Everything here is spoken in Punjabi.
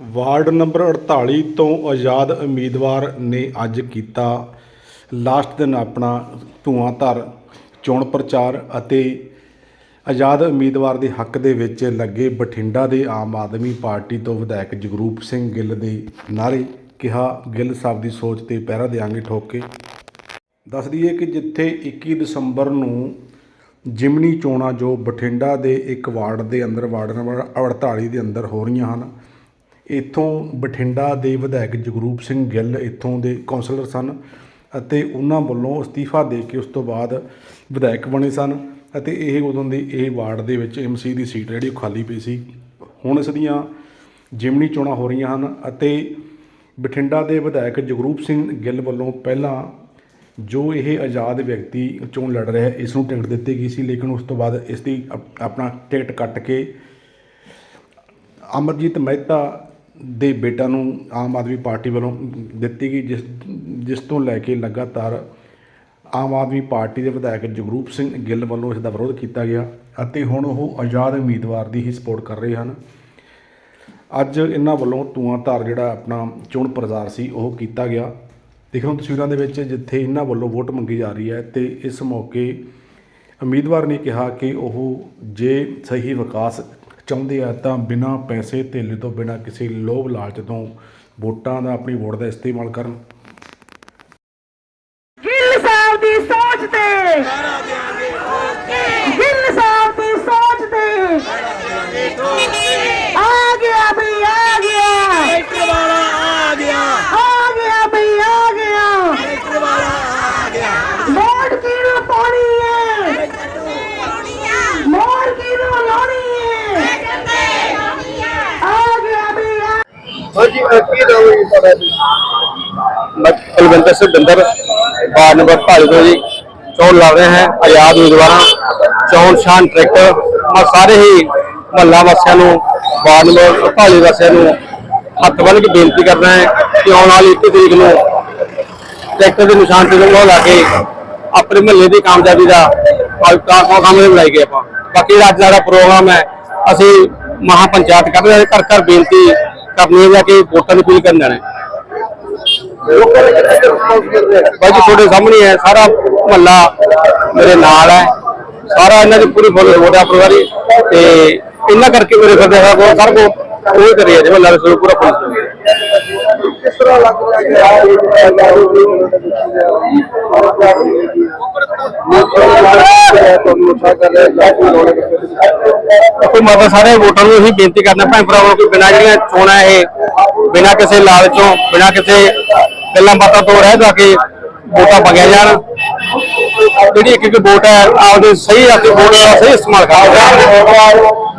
ਵਾਰਡ ਨੰਬਰ 48 ਤੋਂ ਆਜ਼ਾਦ ਉਮੀਦਵਾਰ ਨੇ ਅੱਜ ਕੀਤਾ ਲਾਸਟ ਦਿਨ ਆਪਣਾ ਧੂਆਂਧਰ ਚੋਣ ਪ੍ਰਚਾਰ ਅਤੇ ਆਜ਼ਾਦ ਉਮੀਦਵਾਰ ਦੇ ਹੱਕ ਦੇ ਵਿੱਚ ਲੱਗੇ ਬਠਿੰਡਾ ਦੇ ਆਮ ਆਦਮੀ ਪਾਰਟੀ ਤੋਂ ਵਿਧਾਇਕ ਜਗਰੂਪ ਸਿੰਘ ਗਿੱਲ ਦੇ ਨਾਰੇ ਕਿਹਾ, ਗਿੱਲ ਸਾਹਿਬ ਦੀ ਸੋਚ ਤੇ ਪਹਿਰਾ ਦੇਾਂਗੇ ਠੋਕ ਕੇ। ਦੱਸ ਦਈਏ ਕਿ ਜਿੱਥੇ 21 ਦਸੰਬਰ ਨੂੰ ਜਿਮਨੀ ਚੋਣਾਂ ਜੋ ਬਠਿੰਡਾ ਦੇ ਇੱਕ ਵਾਰਡ ਦੇ ਅੰਦਰ, ਵਾਰਡ ਨੰਬਰ 48 ਦੇ ਅੰਦਰ ਹੋ ਰਹੀਆਂ ਹਨ ਇੱਥੋਂ ਬਠਿੰਡਾ ਦੇ ਵਿਧਾਇਕ ਜਗਰੂਪ ਸਿੰਘ ਗਿੱਲ ਇੱਥੋਂ ਦੇ ਕੌਂਸਲਰ ਸਨ ਅਤੇ ਉਹਨਾਂ ਵੱਲੋਂ ਅਸਤੀਫਾ ਦੇ ਕੇ ਉਸ ਤੋਂ ਬਾਅਦ ਵਿਧਾਇਕ ਬਣੇ ਸਨ ਅਤੇ ਇਹ ਉਦੋਂ ਦੀ ਇਹ ਵਾਰਡ ਦੇ ਵਿੱਚ ਐਮਸੀ ਦੀ ਸੀਟ ਜਿਹੜੀ ਉਹ ਖਾਲੀ ਪਈ ਸੀ। ਹੁਣ ਇਸ ਦੀਆਂ ਜਿਮਨੀ ਚੋਣਾਂ ਹੋ ਰਹੀਆਂ ਹਨ ਅਤੇ ਬਠਿੰਡਾ ਦੇ ਵਿਧਾਇਕ ਜਗਰੂਪ ਸਿੰਘ ਗਿੱਲ ਵੱਲੋਂ ਪਹਿਲਾਂ ਜੋ ਇਹ ਆਜ਼ਾਦ ਵਿਅਕਤੀ ਚੋਣ ਲੜ ਰਿਹਾ ਇਸ ਨੂੰ ਟਿਕਟ ਦਿੱਤੀ ਗਈ ਸੀ, ਲੇਕਿਨ ਉਸ ਤੋਂ ਬਾਅਦ ਇਸ ਦੀ ਅਪ- ਆਪਣਾ ਟਿਕਟ ਕੱਟ ਕੇ ਅਮਰਜੀਤ ਮਹਿਤਾ ਦੇ ਬੇਟਾ ਨੂੰ ਆਮ ਆਦਮੀ ਪਾਰਟੀ ਵੱਲੋਂ ਦਿੱਤੀ ਗਈ, ਜਿਸ ਜਿਸ ਤੋਂ ਲੈ ਕੇ ਲਗਾਤਾਰ ਆਮ ਆਦਮੀ ਪਾਰਟੀ ਦੇ ਵਿਧਾਇਕ ਜਗਰੂਪ ਸਿੰਘ ਗਿੱਲ ਵੱਲੋਂ ਇਸ ਦਾ ਵਿਰੋਧ ਕੀਤਾ ਗਿਆ ਅਤੇ ਹੁਣ ਉਹ ਆਜ਼ਾਦ ਉਮੀਦਵਾਰ ਦੀ ਹੀ ਸਪੋਰਟ ਕਰ ਰਹੇ ਹਨ। ਅੱਜ ਇਹਨਾਂ ਵੱਲੋਂ ਧੂਆਂਧਾਰ ਜਿਹੜਾ ਆਪਣਾ ਚੋਣ ਪ੍ਰਚਾਰ ਸੀ, ਉਹ ਕੀਤਾ ਗਿਆ। ਦੇਖੋ ਤਸਵੀਰਾਂ ਦੇ ਵਿੱਚ ਜਿੱਥੇ ਇਹਨਾਂ ਵੱਲੋਂ ਵੋਟ ਮੰਗੀ ਜਾ ਰਹੀ ਹੈ ਤੇ ਇਸ ਮੌਕੇ ਉਮੀਦਵਾਰ ਨੇ ਕਿਹਾ ਕਿ ਉਹ ਜੇ ਸਹੀ ਵਿਕਾਸ ਚਾਹੁੰਦੇ ਆ ਤਾਂ ਬਿਨਾਂ ਪੈਸੇ ਧੇਲੇ ਤੋਂ ਬਿਨਾਂ ਕਿਸੇ ਲੋਭ ਲਾਲਚ ਤੋਂ ਵੋਟਾਂ ਦਾ ਆਪਣੀ ਵੋਟ ਦਾ ਇਸਤੇਮਾਲ ਕਰਨ। ਗਿੱਲ ਸਾਹਿਬ ਦੀ ਸੋਚ ਤੇ ਗਿੱਲ ਸਾਹਿਬ ਦੀ ਸੋਚ ਤੇ ਆ ਗਿਆ ਵੀ ਆ ਗਿਆ ਟਰੈਕਟਰ ਵਾਲਾ ਆ ਗਿਆ ਆ ਗਿਆ ਵੀ ਆ ਗਿਆ ਟਰੈਕਟਰ ਵਾਲਾ ਆ ਗਿਆ ਵੋਟ ਕਿਹਨੂੰ ਪਾਣੀ ਹੈ ਵੋਟ ਕਿਹਨੂੰ ਲਾਉਣੀ ਹੈ ਆ ਗਿਆ ਵੀ ਆ ਜੀ, ਮੈਂ ਕੁਲਵਿੰਦਰ ਸਿੰਘ ਬਿੰਦਰ, ਵਾਰਡ ਨੰਬਰ ਭਾਲੀ ਜੀ, ਚੋਣ ਲੜ ਰਹੇ ਹੈ, ਆਜ਼ਾਦ ਉਮੀਦਵਾਰਾਂ, ਚੋਣ ਸ਼ਾਨ ਟਰੈਕਟਰ, ਮੈਂ ਸਾਰੇ ਹੀ ਮਹੱਲਾ ਵਾਸੀਆਂ ਨੂੰ, ਵਾਰਡ ਨੰਬਰ ਭਾਲੀ ਵਾਸੀਆਂ ਨੂੰ ਹੱਥ ਬੰਨ ਕੇ ਬੇਨਤੀ ਕਰਦਾ ਹੈ ਕਿ ਆਉਣ ਵਾਲੀ 1 ਤਰੀਕ ਨੂੰ ਟਰੈਕਟਰ ਦੇ ਨਿਸ਼ਾਨ ਤੇ ਲੋ ਲਾ ਕੇ ਆਪਣੇ ਮਹੱਲੇ ਦੀ ਕਾਮਯਾਬੀ ਦਾ ਕਾਕਾ ਕਾਮਯਾਬੀ ਬਣਾਈ ਗਏ ਆਪਾਂ। ਬਾਕੀ ਅੱਜ ਦਾ ਪ੍ਰੋਗਰਾਮ ਹੈ, ਅਸੀਂ ਮਹਾਪੰਚਾਇਤ ਕਰ ਰਹੇ ਘਰ ਘਰ ਬੇਨਤੀ ਕਰਨੀ ਹੈ ਕਿ ਵੋਟਾਂ ਦੀ ਅਪੀਲ ਕਰਨ ਜਾਣਾ ਹੈ? ਨੇ ਜੀ ਤੁਹਾਡੇ ਸਾਹਮਣੇ ਹੈ ਸਾਰਾ ਮਹੱਲਾ ਮੇਰੇ ਨਾਲ ਹੈ। ਸਾਰਾ ਇਹਨਾਂ ਦੀ ਪੂਰੀ ਫੁੱਲ ਵੋਟਾ ਪਰਿਵਾਰੀ। ਤੇ ਇਹਨਾਂ ਕਰਕੇ ਮੇਰੇ ਫਿਰਦੇ ਸਾਹਿਬ ਉਹ ਸਰ ਕੋ ਉਹ ਕਰੀ ਹੈ ਜੀ ਮਹੱਲਾ ਦੇ ਪੂਰਾ ਪੁਲਿਸ ਕਿਸ ਤਰ੍ਹਾਂ ਲੱਗ ਰਿਹਾ ਹੈ ਕਿ ਤੁਹਾਨੂੰ ਉਠਾ ਕਰ ਰਿਹਾ ਹੈ ਕੋਈ ਮਾਤਾ ਸਾਰੇ ਵੋਟਰਾਂ ਨੂੰ ਅਸੀਂ ਬੇਨਤੀ ਕਰਨਾ ਭੈਣ ਭਰਾਵਾਂ ਕੋਈ ਬਿਨਾਂ ਜਿਹੜੀਆਂ ਚੋਣਾਂ ਇਹ ਬਿਨਾਂ ਕਿਸੇ ਲਾਲਚੋਂ ਬਿਨਾਂ ਕਿਸੇ ਗੱਲਾਂ ਬਾਤਾਂ ਤੋਂ ਰਹਿ ਜਾ ਕੇ ਵੋਟਾਂ ਮੰਗਿਆ ਜਾਣ। ਜਿਹੜੀ ਇੱਕ ਇੱਕ ਵੋਟ ਹੈ ਆਪਦੇ ਸਹੀ ਆਪਦੀ ਵੋਟ ਦਾ ਸਹੀ ਇਸਤੇਮਾਲ ਕਰਨਾ।